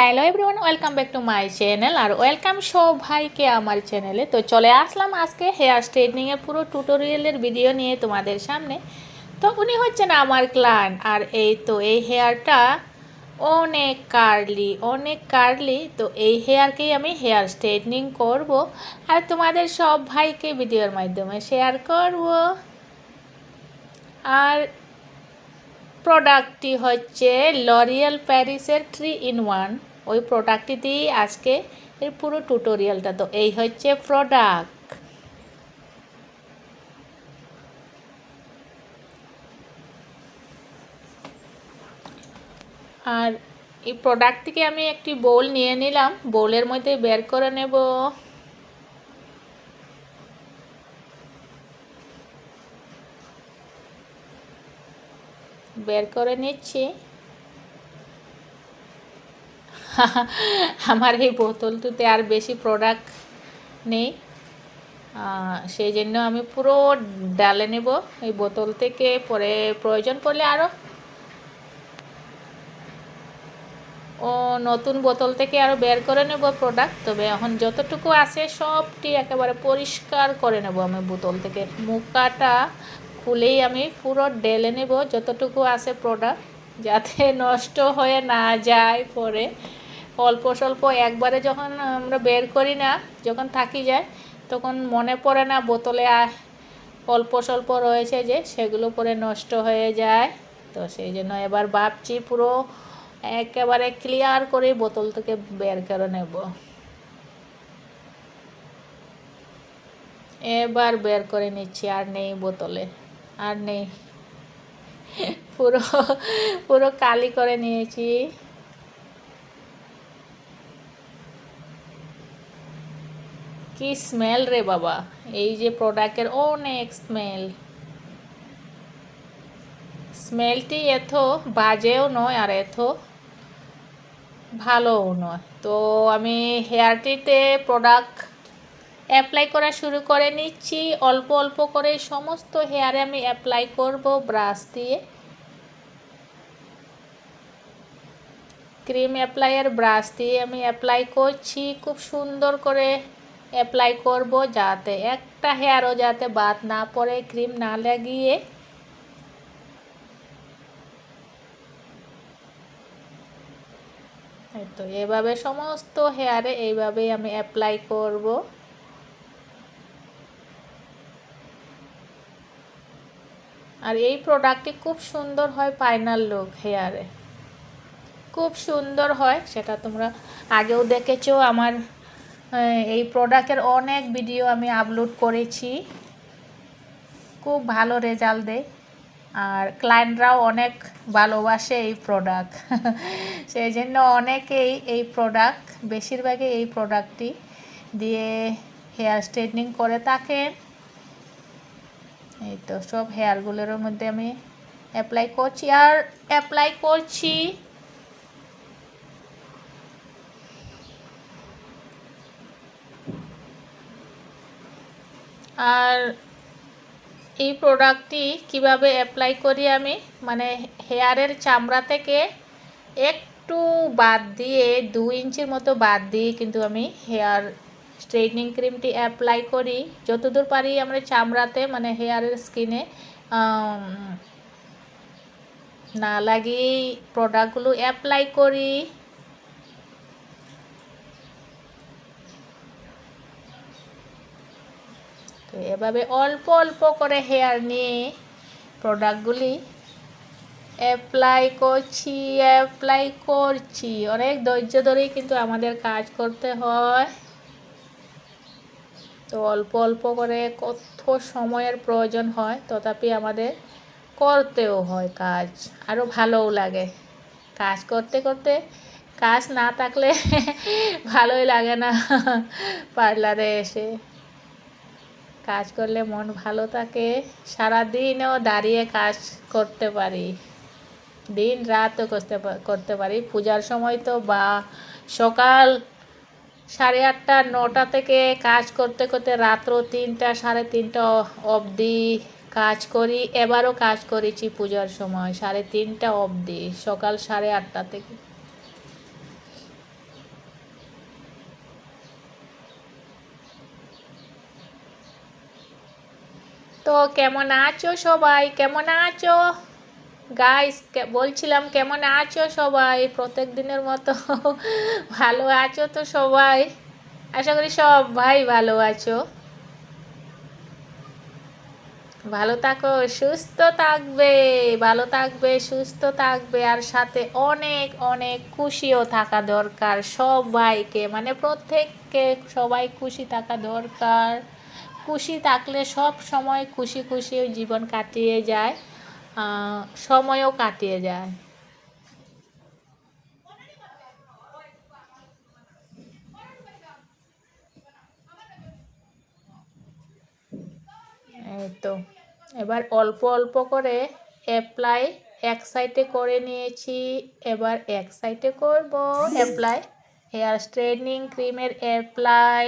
Hello everyone welcome back to my channel R welcome সবাইকে আমার চ্যানেলে তো চলে আসলাম আজকে হেয়ার স্ট্রেটনিংয়ের পুরো টিউটোরিয়ালের ভিডিও নিয়ে তোমাদের সামনে। তো উনি হচ্ছেন আমার ক্লায়েন্ট আর এই তো এই হেয়ারটা অনেক কার্লি অনেক কার্লি তো এই হেয়ারকেই আমি হেয়ার স্ট্রেটনিং করব আর তোমাদের সব ভাইকে ভিডিওর মাধ্যমে শেয়ার করব। আর প্রোডাক্টটি হচ্ছে লরিয়াল প্যারিসের থ্রি ইন ওয়ান ওই প্রোডাক্টটি দিয়েই আজকে এর পুরো টিউটোরিয়ালটা তো এই হচ্ছে প্রোডাক্ট আর এই প্রোডাক্টটিকে আমি একটি বোল নিয়ে নিলাম। বোলের মধ্যে বের করে নেব। বের করে নিচ্ছি। আমার এই বোতলটিতে আর বেশি প্রোডাক্ট নেই। সেই জন্য আমি পুরো ডালে নেব এই বোতল থেকে। পরে প্রয়োজন পড়লে আরও ও, নতুন বোতল থেকে আরও বের করে নেব প্রোডাক্ট তবে এখন যতটুকু আছে সবটি একেবারে পরিষ্কার করে নেব আমি বোতল থেকে। মুখাটা খুলেই আমি পুরো ডেলে নেব যতটুকু আছে প্রোডাক্ট যাতে নষ্ট হয়ে না যায় পরে। অল্প স্বল্প একবারে যখন আমরা বের করি না, যখন থাকি যায়, তখন মনে পড়ে না বোতলে অল্প স্বল্প রয়েছে যে সেগুলো পরে নষ্ট হয়ে যায়। তো সেই জন্য এবার ভাবছি পুরো একেবারে ক্লিয়ার করে বোতল থেকে বের করে নেব। এবার বের করে নিচ্ছি, আর নেই বোতলে, আর নেই। পুরো পুরো কালি করে নিয়েছি। কি স্মেল রে বাবা? এই যে প্রোডাক্টের অনেক স্মেল স্মেলটি এত বাজেও নয় আর এত ভালোও নয়। তো আমি হেয়ারটিতে প্রোডাক্ট অ্যাপ্লাই করা শুরু করে নিচ্ছি। অল্প অল্প করে সমস্ত হেয়ারে আমি অ্যাপ্লাই করব ব্রাশ দিয়ে। ক্রিম অ্যাপ্লাইয়ের ব্রাশ দিয়ে আমি অ্যাপ্লাই করছি। খুব সুন্দর করে অ্যাপ্লাই করব যাতে একটা হেয়ারও যাতে বাদ না পড়ে ক্রিম না লাগিয়ে। তো, এভাবে সমস্ত হেয়ারে এইভাবেই আমি অ্যাপ্লাই করব। আর এই প্রোডাক্টটি খুব সুন্দর হয় ফাইনাল লুক হেয়ারে খুব সুন্দর হয়, সেটা তোমরা আগেও দেখেছ, আমার এই প্রোডাক্টের অনেক ভিডিও আমি আপলোড করেছি। খুব ভালো রেজাল্ট দেয়। আর ক্লায়েন্টরাও অনেক ভালোবাসে এই প্রোডাক্ট সেই জন্য অনেকেই এই প্রোডাক্ট বেশিরভাগই এই প্রোডাক্টটি দিয়ে হেয়ার স্ট্রেটনিং করে থাকে এই তো সব হেয়ারগুলোর মধ্যে আমি অ্যাপ্লাই করছি। আর অ্যাপ্লাই করছি আর এই প্রোডাক্টটি কীভাবে অ্যাপ্লাই করি আমি? মানে হেয়ারের চামড়া থেকে একটু বাদ দিয়ে, দু ইঞ্চির মতো বাদ দিয়ে কিন্তু আমি হেয়ার স্ট্রেটনিং ক্রিমটি অ্যাপ্লাই করি। যতদূর পারি আমরা চামড়াতে মানে হেয়ারের স্কিনে না লাগিয়ে প্রোডাক্টগুলো অ্যাপ্লাই করি। তো এভাবে অল্প অল্প করে হেয়ার নিয়ে প্রোডাক্টগুলি অ্যাপ্লাই করছি অ্যাপ্লাই করছি। অনেক ধৈর্য ধরেই কিন্তু আমাদের কাজ করতে হয়। তো অল্প অল্প করে কত সময়ের প্রয়োজন হয়, তথাপি আমাদের করতেও হয় কাজ। আরও ভালোও লাগে। কাজ করতে করতে কাজ না থাকলে ভালোই লাগে না পার্লারে এসে। কাজ করলে মন ভালো থাকে, সারাদিনও দাঁড়িয়ে কাজ করতে পারি। দিন রাতও করতে করতে পারি। পূজার সময় তো বা, সকাল সাড়ে আটটা, নটা থেকে কাজ করতে করতে রাত্র তিনটা, সাড়ে তিনটা অবধি কাজ করি, এবারও কাজ করেছি পূজার সময়, সাড়ে তিনটা অবধি, সকাল সাড়ে আটটা থেকে। তো কেমন আছো সবাই? কেমন আছো? গাইস বলছিলাম কেমন আছো সবাই? প্রত্যেক দিনের মতো ভালো আছো তো সবাই? আশা করি সব ভাই ভালো আছো। ভালো থাকো, সুস্থ থাকবে, ভালো থাকবে, সুস্থ থাকবে। আর সাথে অনেক অনেক খুশিও থাকা দরকার সবাইকে। মানে প্রত্যেককে সবাই খুশি থাকা দরকার। খুশি থাকলে সব সময় খুশি খুশি জীবন কাটিয়ে যায় সময়ও কাটিয়ে যায়। এই তো এবার অল্প অল্প করে অ্যাপ্লাই এক সাইডে করে নিয়েছি এবার এক সাইডে করব। অ্যাপ্লাই হেয়ার স্ট্রেটনিং ক্রিমের অ্যাপ্লাই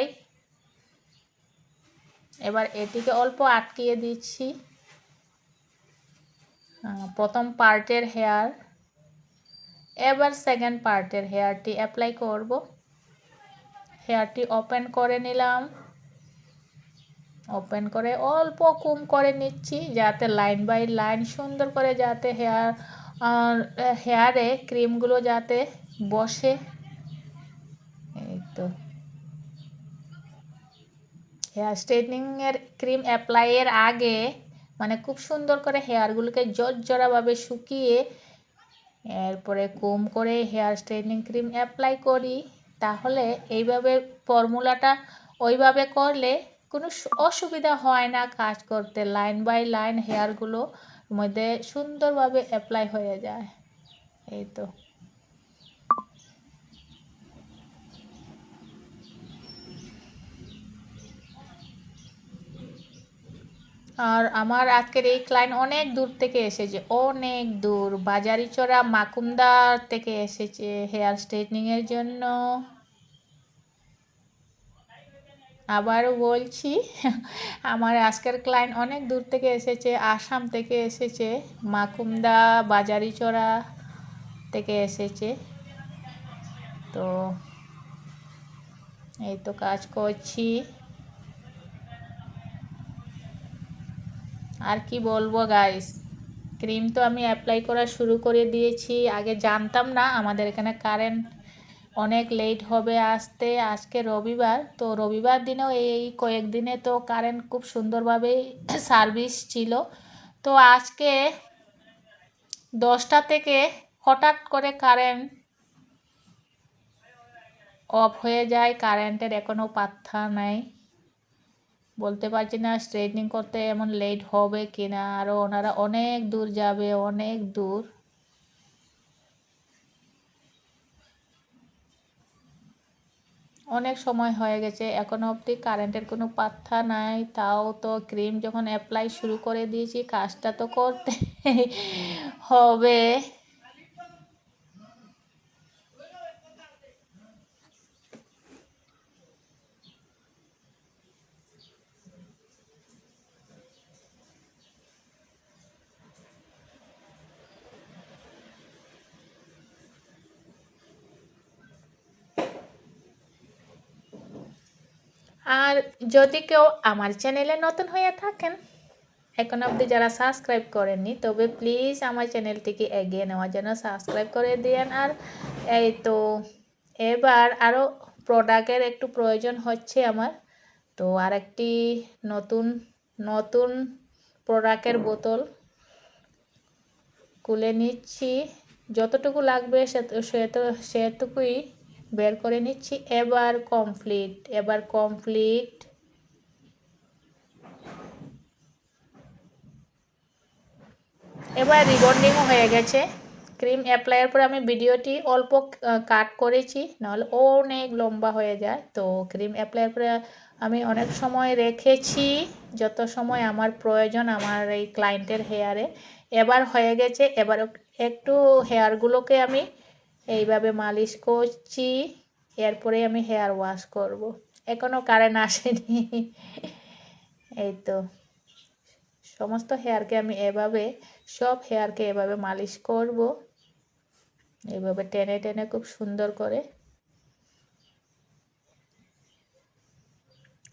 এবার এটিকে অল্প আটকিয়ে দিচ্ছি। প্রথম পার্টের হেয়ার, এবার সেকেন্ড পার্টের হেয়ারটি অ্যাপ্লাই করব। হেয়ারটি ওপেন করে নিলাম। ওপেন করে অল্প কুম করে নিচ্ছি যাতে লাইন বাই লাইন সুন্দর করে যাতে হেয়ার হেয়ারে ক্রিমগুলো যাতে বসে। এই তো। হেয়ার স্ট্রেটনিংয়ের ক্রিম অ্যাপ্লাইয়ের আগে মানে খুব সুন্দর করে হেয়ারগুলোকে জোরজোড়াভাবে শুকিয়ে এরপরে কম করে হেয়ার স্ট্রেটনিং ক্রিম অ্যাপ্লাই করি। তাহলে এইভাবে ফর্মুলাটা ওইভাবে করলে কোনো অসুবিধা হয় না কাজ করতে। লাইন বাই লাইন হেয়ারগুলো মধ্যে সুন্দরভাবে অ্যাপ্লাই হয়ে যায়। এই তো। আর আমার আজকের এই ক্লায়েন্ট অনেক দূর থেকে এসেছে, অনেক দূর। বাজারিচড়া, মাকুমদার থেকে এসেছে হেয়ার স্ট্রেটনিংয়ের জন্য। আবারও বলছি, আমার আজকের ক্লায়েন্ট অনেক দূর থেকে এসেছে, আসাম থেকে এসেছে, মাকুমদা, বাজারিচড়া থেকে এসেছে। তো এই তো কাজ করছি। আর কি বলব গাইস ক্রিম তো আমি অ্যাপ্লাই করা শুরু করে দিয়েছি। আগে জানতাম না আমাদের এখানে কারেন্ট অনেক লেট হবে আসতে। আজকে রবিবার, তো রবিবার দিনেও এই কয়েকদিনে তো কারেন্ট খুব সুন্দরভাবে সার্ভিস ছিল। তো আজকে দশটা থেকে হঠাৎ করে কারেন্ট অফ হয়ে যায়। কারেন্টের এখনও পাত্তা নাই। বলতে পারছি না স্ট্রেটনিং করতে এমন লেট হবে কি না ওনারা অনেক দূর যাবে, অনেক দূর। অনেক সময় হয়ে গেছে এখনও অবধি কারেন্টের কোনো পাত্তা নাই, তাও তো ক্রিম যখন অ্যাপ্লাই শুরু করে দিয়েছি, কাজটা তো করতে হবে। আর যদি কেউ আমার চ্যানেলে নতুন হয়ে থাকেন, এখন অবধি যারা সাবস্ক্রাইব করেননি, তবে প্লিজ আমার চ্যানেলটিকে এগিয়ে নেওয়ার জন্য সাবস্ক্রাইব করে দিয়েন। আর এই তো এবার আরও প্রোডাক্টের একটু প্রয়োজন হচ্ছে আমার। তো আর একটি নতুন নতুন প্রোডাক্টের বোতল খুলে নিচ্ছি। যতটুকু লাগবে সে সেটুকুই বের করে নিচ্ছি। এবার কমপ্লিট এবার কমপ্লিট এবার রিবন্ডিংও হয়ে গেছে। ক্রিম অ্যাপ্লাইয়ের পরে আমি ভিডিওটি অল্প কাট করেছি, নাহলে অনেক লম্বা হয়ে যায়। তো ক্রিম অ্যাপ্লাইয়ের পরে আমি অনেক সময় রেখেছি, যত সময় আমার প্রয়োজন আমার এই ক্লায়েন্টের হেয়ারে এবার হয়ে গেছে, এবার একটু হেয়ারগুলোকে আমি এইভাবে মালিশ করছি, এরপরে আমি হেয়ার ওয়াশ করব। এখনও কারেন্ট আসেনি। এই তো। সমস্ত হেয়ারকে আমি এভাবে, সব হেয়ারকে এভাবে মালিশ করব। এভাবে টেনে টেনে খুব সুন্দর করে।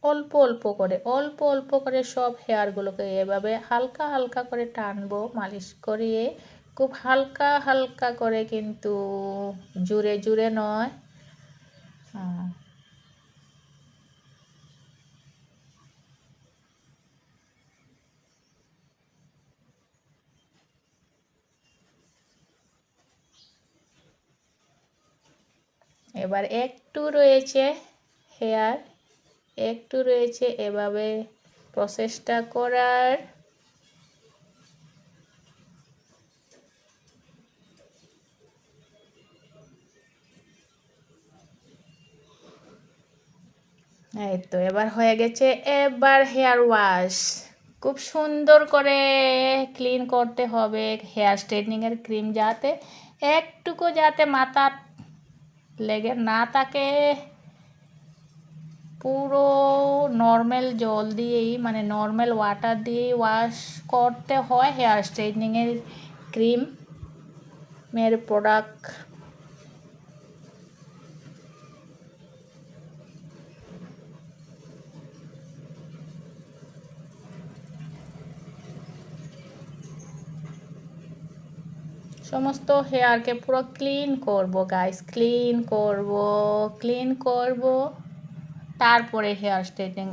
অল্প অল্প করে, অল্প অল্প করে সব হেয়ারগুলোকে এভাবে হালকা হালকা করে টানবো, মালিশ করিয়ে। খুব হালকা হালকা করে কিন্তু জুড়ে জুড়ে নয়। এবার একটু রয়েছে হেয়ার, একটু রয়েছে এভাবে প্রসেসটা করার এই তো এবার হয়ে গেছে এবার হেয়ার ওয়াশ। খুব সুন্দর করে ক্লিন করতে হবে হেয়ার স্ট্রেটনিংয়ের ক্রিম যাতে একটুকু যাতে মাথা লেগে না থাকে। পুরো নর্মাল জল দিয়েই মানে নর্মাল ওয়াটার দিয়েই ওয়াশ করতে হয় হেয়ার স্ট্রেটনিংয়ের ক্রিম। মের প্রোডাক্ট সমস্ত হেয়ারকে পুরো ক্লিন করব গাইস ক্লিন করব ক্লিন করব। তারপরে হেয়ার স্ট্রেটিং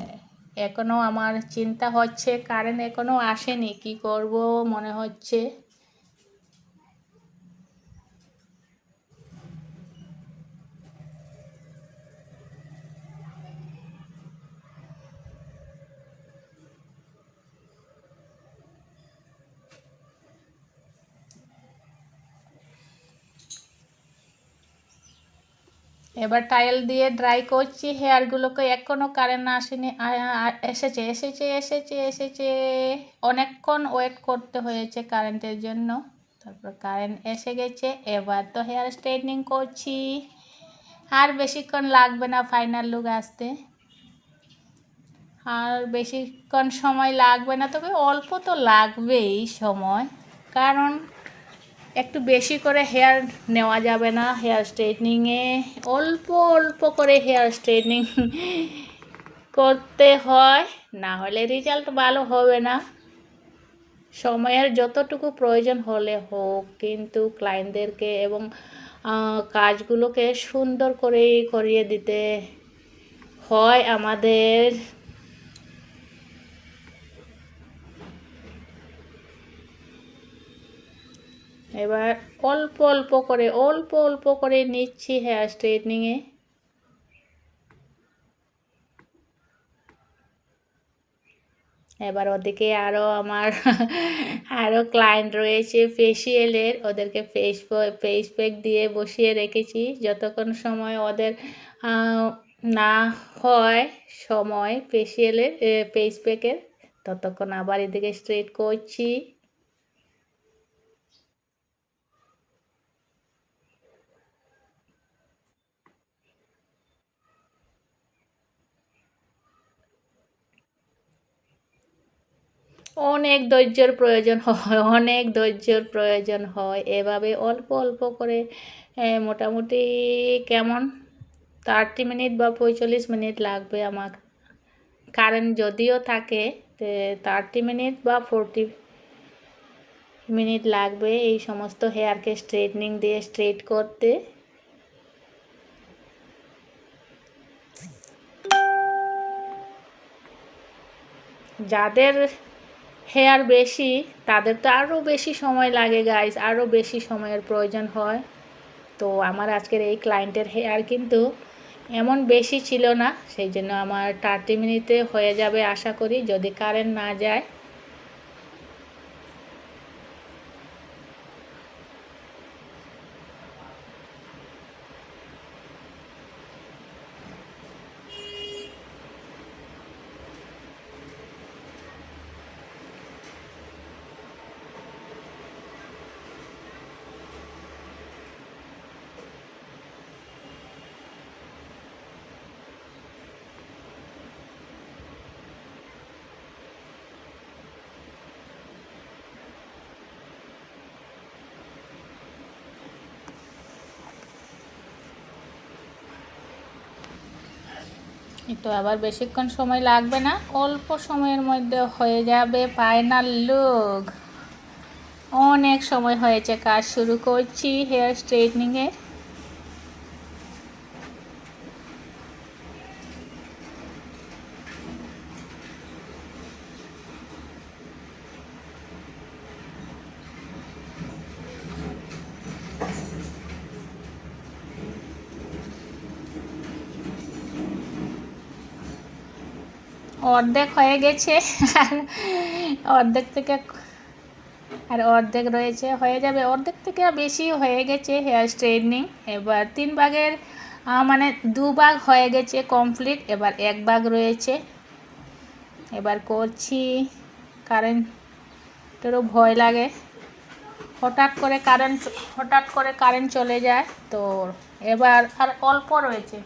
এখনও আমার চিন্তা হচ্ছে কারেন্ট এখনও আসেনি, কি করব মনে হচ্ছে। এবার টাইল দিয়ে ড্রাই করছি হেয়ারগুলোকে এখনও কারেন্ট আসেনি এসেছে এসেছে এসেছে এসেছে। অনেকক্ষণ ওয়েট করতে হয়েছে কারেন্টের জন্য। তারপর কারেন্ট এসে গেছে, এবার তো হেয়ার স্ট্রেটনিং করছি। আর বেশিক্ষণ লাগবে না ফাইনাল লুক আসতে। আর বেশিক্ষণ সময় লাগবে না, তবে অল্প তো লাগবেই সময়। কারণ একটু বেশি করে হেয়ার নেওয়া যাবে না হেয়ার স্ট্রেটনিংয়ে অল্প অল্প করে হেয়ার স্ট্রেটনিং করতে হয়, না হলে রেজাল্ট ভালো হবে না। সময়ের যতটুকু প্রয়োজন হলে হোক, কিন্তু ক্লায়েন্টদেরকে এবং কাজগুলোকে সুন্দর করে করিয়ে দিতে হয় আমাদের। এবার অল্প অল্প করে, অল্প অল্প করে নিচ্ছি হেয়ার স্ট্রেটনিংয়ে এবার ওদিকে আরও আমার আরও ক্লায়েন্ট রয়েছে ফেসিয়ালের ওদেরকে ফেস ফেস প্যাক দিয়ে বসিয়ে রেখেছি। যতক্ষণ সময় ওদের না হয় সময় ফেসিয়ালের ফেস প্যাকের ততক্ষণ আবার এদিকে স্ট্রেট করছি। অনেক ধৈর্যের প্রয়োজন হয়, অনেক ধৈর্যের প্রয়োজন হয়। এভাবে অল্প অল্প করে মোটামুটি কেমন? থার্টি মিনিট বা পঁয়তাল্লিশ মিনিট লাগবে আমার। কারেন্ট যদিও থাকে থার্টি মিনিট বা ফোরটি মিনিট লাগবে এই সমস্ত হেয়ারকে স্ট্রেটনিং দিয়ে স্ট্রেট করতে। যাদের হেয়ার বেশি, তাদের তো আরও বেশি সময় লাগে গাইস আরও বেশি সময়ের প্রয়োজন হয়। তো আমার আজকের এই ক্লায়েন্টের হেয়ার কিন্তু এমন বেশি ছিল না, সেই জন্য আমার থার্টি মিনিটে হয়ে যাবে আশা করি, যদি কারেন্ট না যায়। তো আবার বেশিক্ষণ সময় লাগবে না, অল্প সময়ের মধ্যে হয়ে যাবে ফাইনাল লুক অনেক সময় হয়েছে, কাজ শুরু করছি হেয়ার স্ট্রেটনিংয়ের অর্ধেক হয়ে গেছে। অর্ধেক থেকে আর অর্ধেক রয়েছে, হয়ে যাবে। অর্ধেক থেকে বেশি হয়ে গেছে হেয়ার স্ট্রেটনিং এবার তিন ভাগের মানে দু ভাগ হয়ে গেছে কমপ্লিট এবার এক ভাগ রয়েছে। এবার করছি কারেন্টেরও ভয় লাগে। হঠাৎ করে কারেন্ট হঠাৎ করে কারেন্ট চলে যায়। তো এবার আর অল্প রয়েছে।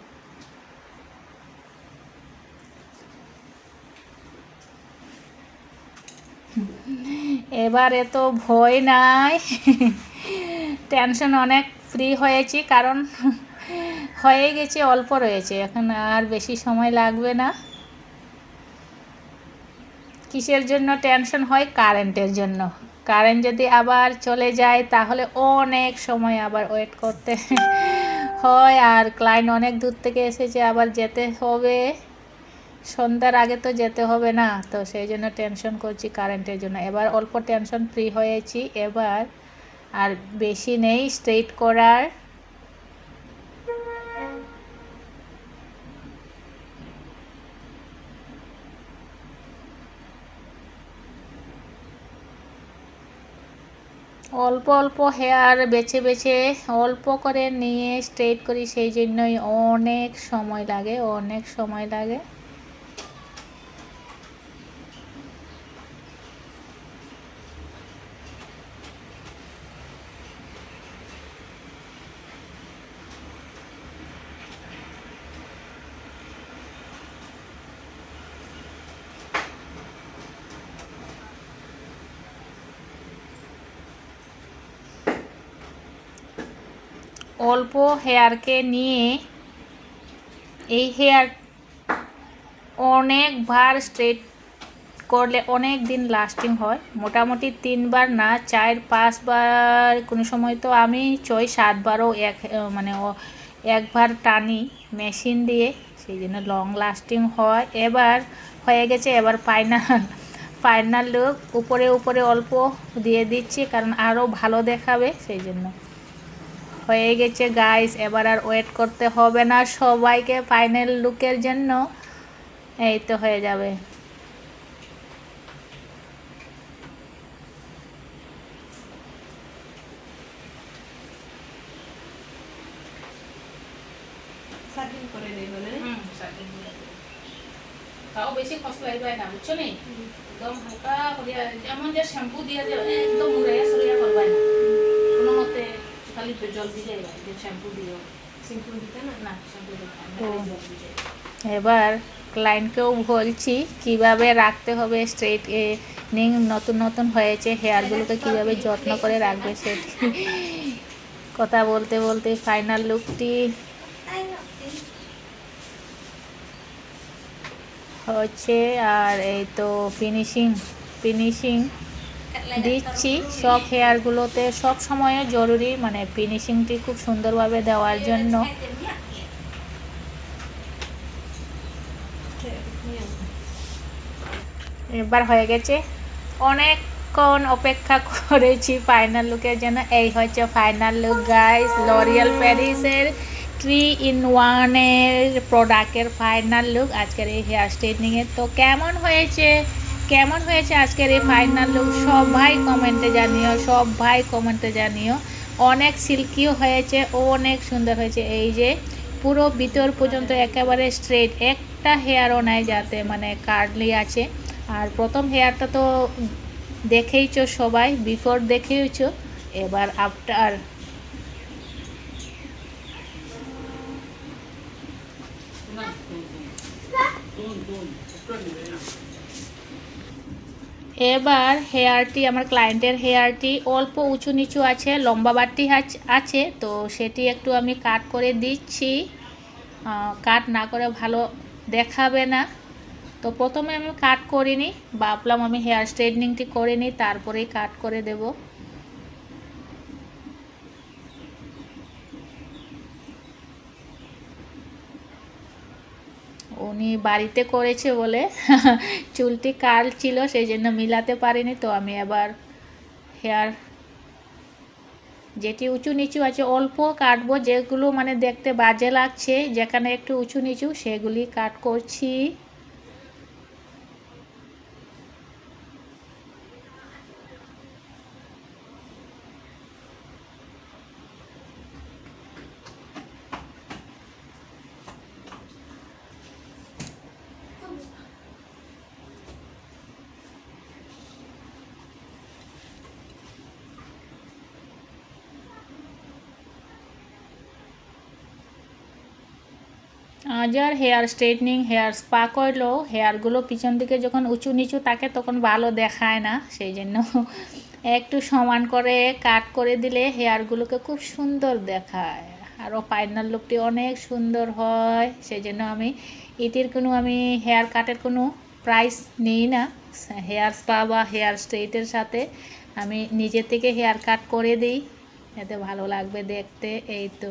এবারে তো ভয় নাই। টেনশন অনেক ফ্রি হয়েছি কারণ হয়ে গেছে, অল্প রয়েছে। এখন আর বেশি সময় লাগবে না। কিসের জন্য টেনশন হয়? কারেন্টের জন্য। কারেন্ট যদি আবার চলে যায়, তাহলে অনেক সময় আবার ওয়েট করতে হয়। আর ক্লায়েন্ট অনেক দূর থেকে এসেছে, আবার যেতে হবে। সন্ধ্যার আগে তো যেতে হবে না, তো সেই জন্য টেনশন করছি কারেন্টের জন্য। এবার অল্প টেনশন ফ্রি হয়েছি, এবার আর বেশি নেই স্ট্রেট করার। অল্প অল্প হেয়ার বেছে বেছে অল্প করে নিয়ে স্ট্রেট করি, সেই জন্যই অনেক সময় লাগে, অনেক সময় লাগে। অল্প হেয়ারকে নিয়ে এই হেয়ার অনেকবার স্ট্রেট করলে অনেক দিন লাস্টিং হয়। মোটামুটি তিনবার না, চার, পাঁচবার, কোনো সময় তো আমি ছয়, সাতবারও এক মানে একবার টানি মেশিন দিয়ে, সেই জন্য লং লাস্টিং হয়। এবার হয়ে গেছে, এবার ফাইনাল ফাইনাল লুক। উপরে উপরে অল্প দিয়ে দিচ্ছি, কারণ আরও ভালো দেখাবে, সেই জন্য। হয়ে গেছে গাইস এবার আর ওয়েট করতে হবে না। সবাইকে ফাইনাল লুকের জন্য এই তো হয়ে যাবে। সার্ভিং করে নেই বলে তাও বেশি খসলা লাগবে না বুঝছ নি? একদম হালকা করিয়া যেমন যে শ্যাম্পু দিয়ে একদম মুড়াইয়া সরিয়া করবাই না। খালি জল যে শ্যাম্পু দিও। সিম্পল দিতে না? না শ্যাম্পু দিতে। এবার ক্লায়েন্টকেও বলছি কীভাবে রাখতে হবে স্ট্রেট নিং নতুন নতুন হয়েছে হেয়ারগুলোকে কীভাবে যত্ন করে রাখবে সেটি কথা বলতে বলতে ফাইনাল লুকটি হচ্ছে আর এই তো ফিনিশিং ফিনিশিং দিচ্ছি। সব হেয়ারগুলোতে সব সময় জরুরি মানে ফিনিশিংটি খুব সুন্দরভাবে দেওয়ার জন্য। এবার হয়ে গেছে। অনেকক্ষণ অপেক্ষা করেছি ফাইনাল লুকের জন্য। এই হচ্ছে ফাইনাল লুক গাইস লরিয়াল প্যারিসের থ্রি ইন ওয়ানের প্রোডাক্টের ফাইনাল লুক আজকের এই হেয়ার স্ট্রেটনিংয়ের তো কেমন হয়েছে? কেমন হয়েছে আজকের এই ফাইনাল লুক সবাই কমেন্টে জানিও, সবাই কমেন্টে জানিও। অনেক সিল্কিও হয়েছে ও অনেক সুন্দর হয়েছে। এই যে, পুরো ভিতর পর্যন্ত একেবারে স্ট্রেট একটা হেয়ারও নাই যাতে মানে কার্ডলি আছে। আর প্রথম হেয়ারটা তো দেখেইছো সবাই বিফোর দেখেইছো। এবার আফটার এবার হেয়ারটি আমার ক্লায়েন্টের হেয়ারটি অল্প উঁচু নিচু আছে, লম্বা আছ- আছে, তো সেটি একটু আমি কাট করে দিচ্ছি। কাট না করে ভালো দেখাবে না। তো প্রথমে আমি কাট করিনি, ভাবলাম আমি হেয়ার স্ট্রেটনিংটি করে নিই, তারপরেই কাট করে দেব। উনি বাড়িতে করেছে বলে চুলটি কাল ছিল, সেই জন্য মিলাতে পারিনি। তো আমি আবার হেয়ার যেটি উঁচু নিচু আছে, অল্প কাটবো। যেগুলো মানে দেখতে বাজে লাগছে, যেখানে একটু উঁচু নিচু, সেগুলি কাট করছি। আজ হেয়ার স্ট্রেটনিং, হেয়ার স্পা করলেও হেয়ারগুলো পিছন দিকে যখন উঁচু নিচু থাকে তখন ভালো দেখায় না, সেই জন্য একটু সমান করে, কাট করে দিলে হেয়ারগুলোকে খুব সুন্দর দেখায়। আরও ফাইনাল লুকটি অনেক সুন্দর হয়, সেই জন্য আমি এটির কোনো, আমি হেয়ার কাটের কোনো প্রাইস নিই না। হেয়ার স্পা বা হেয়ার স্ট্রেটের সাথে আমি নিজে থেকে হেয়ার কাট করে দিই, এতে ভালো লাগবে দেখতে, এই তো।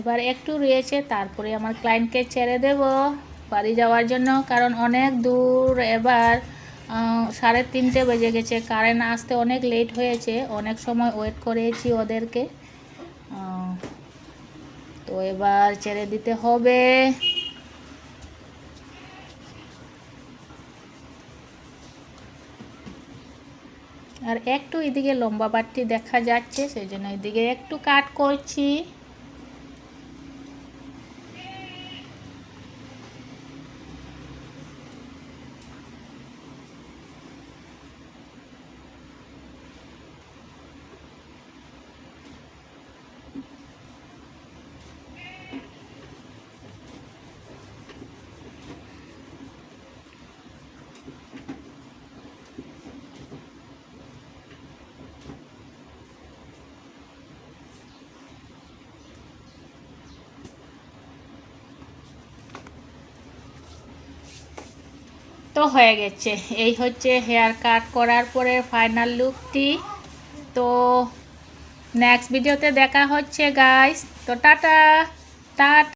এবার একটু রয়েছে, তারপরে আমার ক্লায়েন্টকে ছেড়ে দেব বাড়ি যাওয়ার জন্য, কারণ অনেক দূর এবার সাড়ে তিনটে বেজে গেছে। কারেন্ট আসতে অনেক লেট হয়েছে, অনেক সময় ওয়েট করেছি ওদেরকে। তো এবার ছেড়ে দিতে হবে। আর একটু এদিকে লম্বা বাটটি দেখা যাচ্ছে সেই জন্য এদিকে একটু কাট করছি। তো হয়ে গেছে। এই হচ্ছে হেয়ার কাট করার পরে ফাইনাল লুকটি তো নেক্সট ভিডিওতে দেখা হচ্ছে গাইস তো টাটা। টাটা।